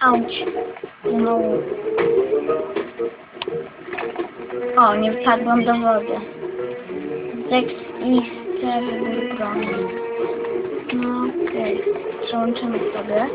Auć. No. O, nie wpadłam do wody. Dex i ster broni. No okej. Przełączymy sobie.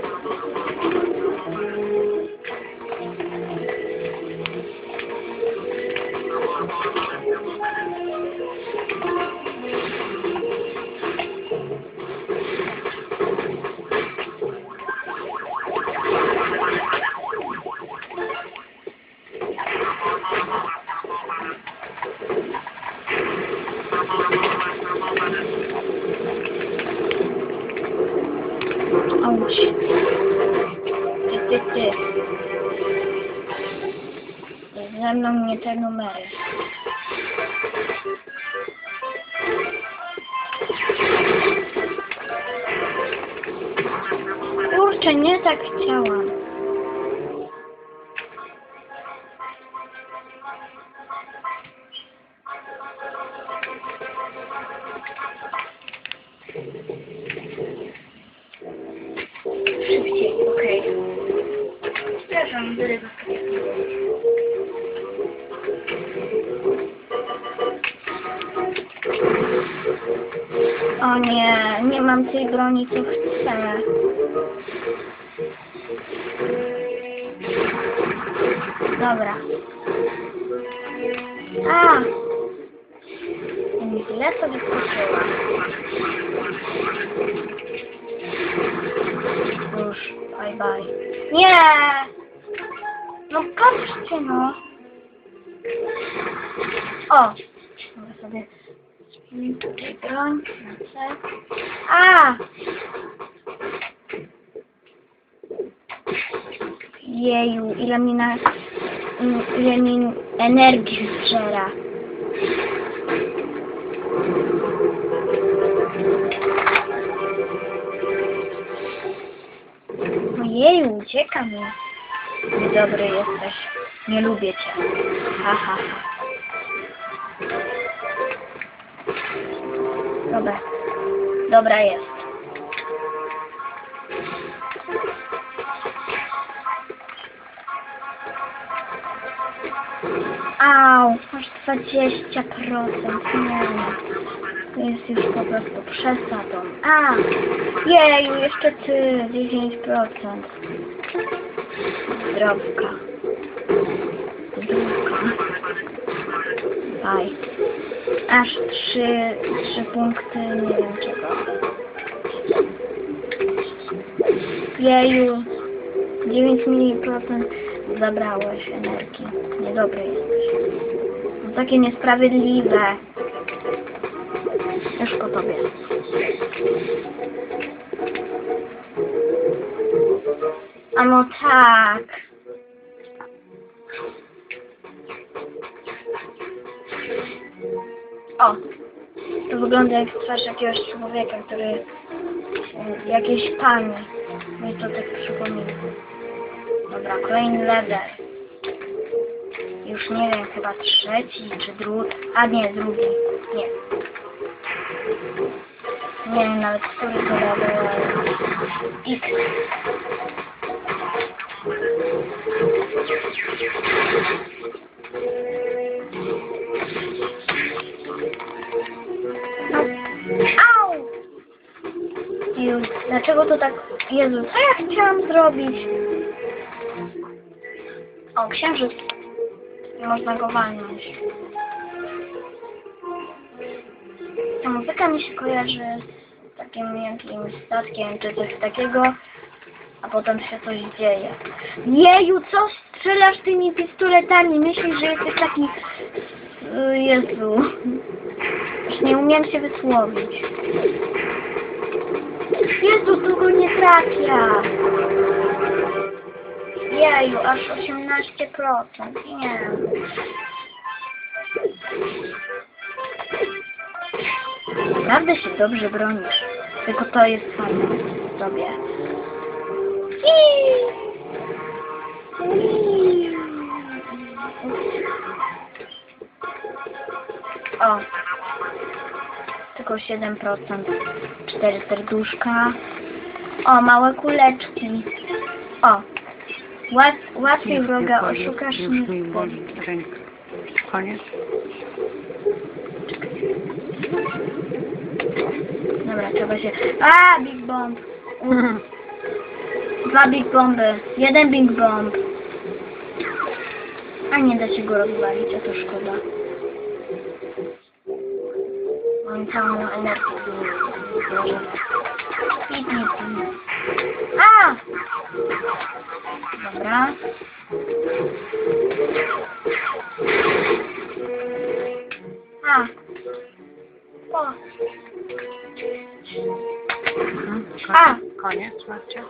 Auć. Ty, ty, ty. Ze mną nie te numery. Kurczę, nie tak chciałam. Szybciej, okej. Przepraszam, wyrywa. O nie, nie mam tej broni, co chcę. Dobra. A! Źle to wyskoczyła. Już, bye bye. Nie! No patrzcie no. O! Mogę sobie tutaj broń na. A! Jeju, ile mi na... ile mi energii zżera. Ojeju, ucieka mi. Niedobry jesteś. Nie lubię cię. Ha, ha, ha. Dobra. Dobra jest. Au, masz 20%. Nie, jest już po prostu przesadą. A, jeju, jeszcze ty, 10%. Zdrowka. Zdrówka. Baj. Aż trzy, trzy punkty, nie wiem czego. Jeju, 9 mniej procent zabrałeś energii. Niedobry jesteś. No, takie niesprawiedliwe. Już po tobie. A no tak. O, to wygląda jak twarz jakiegoś człowieka, który... e, Jakiejś pani. Mi to tak przypomina. Dobra, kolejny level. Już nie wiem, chyba trzeci czy drugi. A nie, drugi. Nie. Nie wiem nawet, który to ale... X. Jezu, dlaczego to tak... Jezu, co ja chciałam zrobić? O, księżyc. Nie można go walnąć. Ta muzyka mi się kojarzy z takim jakimś statkiem czy coś takiego, a potem się coś dzieje. Jeju, co strzelasz tymi pistoletami? Myślisz, że jesteś taki... y, Jezu. Już nie umiem się wysłowić. Jezu, tu go nie trafia. Jeju, aż 18%. Nie. Naprawdę się dobrze bronisz. Tylko to jest fajne w tobie. O. Tylko 7%. 4 serduszka. O, małe kuleczki. O. Łat, łatwiej wroga oszukasz niż boli. Koniec? Dobra, trzeba się... A, Big Bomb. Dwa Big Bomby. Jeden Big Bomb. A nie da się go rozwalić, a to szkoda. Całą energię. Pi, pi, pi. A! Dobra. A. O. Mhm. A. Koniec, Marcia?